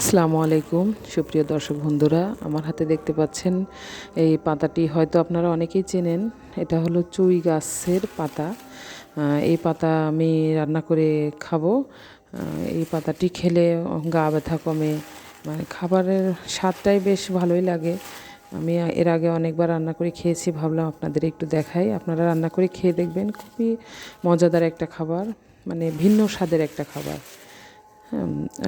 আসসালামু আলাইকুম। সুপ্রিয় দর্শক বন্ধুরা, আমার হাতে দেখতে পাচ্ছেন এই পাতাটি, হয়তো আপনারা অনেকেই চেনেন। এটা হলো চুই গাছের পাতা। এই পাতা আমি রান্না করে খাব। এই পাতাটি খেলে গা ব্যথা কমে। মানে খাবারের স্বাদটাই বেশ ভালোই লাগে। আমি এর আগে অনেকবার রান্না করে খেয়েছি, ভাবলাম আপনাদের একটু দেখাই। আপনারা রান্না করে খেয়ে দেখবেন, খুবই মজাদার একটা খাবার মানে ভিন্ন স্বাদের একটা খাবার।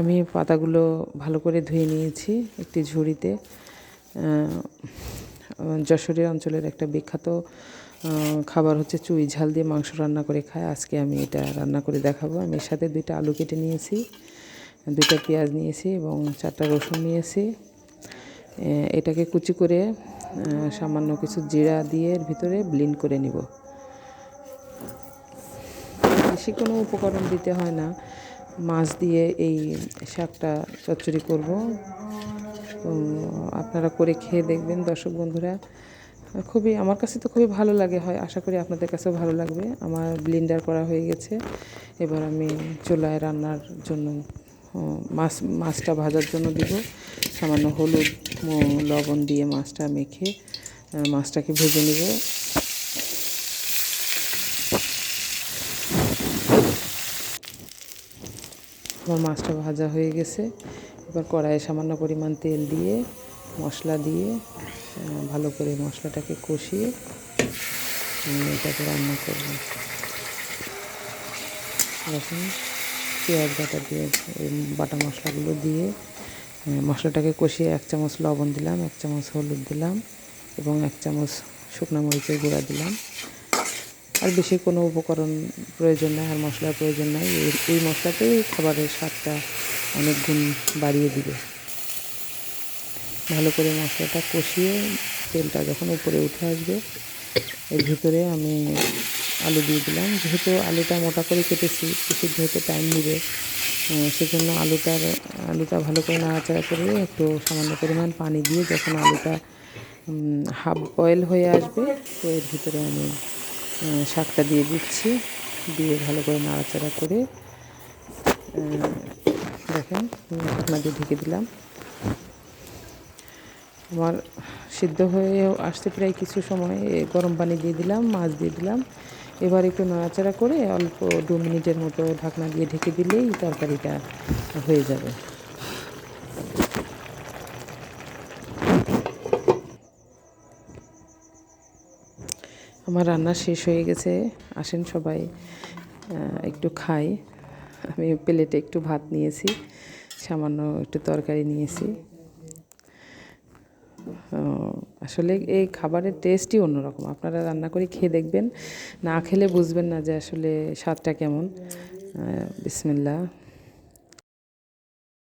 আমি পাতাগুলো ভালো করে ধুয়ে নিয়েছি একটি ঝুড়িতে। যশোরের অঞ্চলের একটা বিখ্যাত খাবার হচ্ছে চুই ঝাল দিয়ে মাংস রান্না করে খায়। আজকে আমি এটা রান্না করে দেখাবো। আমি এর সাথে দুইটা আলু কেটে নিয়েছি, দুইটা পেঁয়াজ নিয়েছি এবং চারটা রসুন নিয়েছি। এটাকে কুচি করে সামান্য কিছু জিরা দিয়ে এর ভিতরে ব্লিন্ড করে নিব। বেশি কোনো উপকরণ দিতে হয় না। মাছ দিয়ে এই শাকটা চচ্চড়ি করব। তো আপনারা করে খেয়ে দেখবেন দর্শক বন্ধুরা। খুবই, আমার কাছে তো খুবই ভালো লাগে, হয় আশা করি আপনাদের কাছেও ভালো লাগবে। আমার ব্লিন্ডার করা হয়ে গেছে। এবার আমি চুলায় রান্নার জন্য মাছ, মাছটা ভাজার জন্য দিব। সামান্য হলুদ লবণ দিয়ে মাছটা মেখে মাছটাকে ভেজে নেব। আমার মাছটা ভাজা হয়ে গেছে। এবার কড়াইয়ে সামান্য পরিমাণ তেল দিয়ে, মশলা দিয়ে ভালো করে মশলাটাকে কষিয়ে এটাকে রান্না করব। দেখুন পেঁয়াজ বাটা দিয়ে বাটা মশলাগুলো দিয়ে মশলাটাকে কষিয়ে এক চামচ লবণ দিলাম, এক চামচ হলুদ দিলাম এবং এক চামচ শুকনো মরিচের গুঁড়া দিলাম। আর বেশি কোনো উপকরণ প্রয়োজন নাই, আর মশলার প্রয়োজন নাই। এই মশলাতেই খাবারের স্বাদটা অনেক গুণ বাড়িয়ে দিবে। ভালো করে মশলাটা কষিয়ে তেলটা যখন উপরে উঠে আসবে, এর ভিতরে আমি আলু দিয়ে দিলাম। যেহেতু আলুটা মোটা করে কেটেছি কিছু যেহেতু টাইম নেবে সেজন্য আলুটার, আলুটা ভালো করে নাড়াচাড়া করে একটু সামান্য পরিমাণ পানি দিয়ে যখন আলুটা হাফ বয়েল হয়ে আসবে, তো এর ভিতরে আমি শাকটা দিয়ে দিচ্ছি। দিয়ে ভালো করে নাড়াচাড়া করে দেখেন ঢাকনা দিয়ে ঢেকে দিলাম। আমার সিদ্ধ হয়ে আসতে প্রায় কিছু সময় গরম পানি দিয়ে দিলাম, মাছ দিয়ে দিলাম। এবার একটু নাড়াচাড়া করে অল্প দু মিনিটের মতো ঢাকনা দিয়ে ঢেকে দিলেই তরকারিটা হয়ে যাবে। আমার রান্না শেষ হয়ে গেছে। আসেন সবাই একটু খাই। আমি প্লেটে একটু ভাত নিয়েছি, সামান্য একটু তরকারি নিয়েছি। আসলে এই খাবারের টেস্টই অন্যরকম। আপনারা রান্না করে খেয়ে দেখবেন, না খেলে বুঝবেন না যে আসলে স্বাদটা কেমন। বিসমিল্লা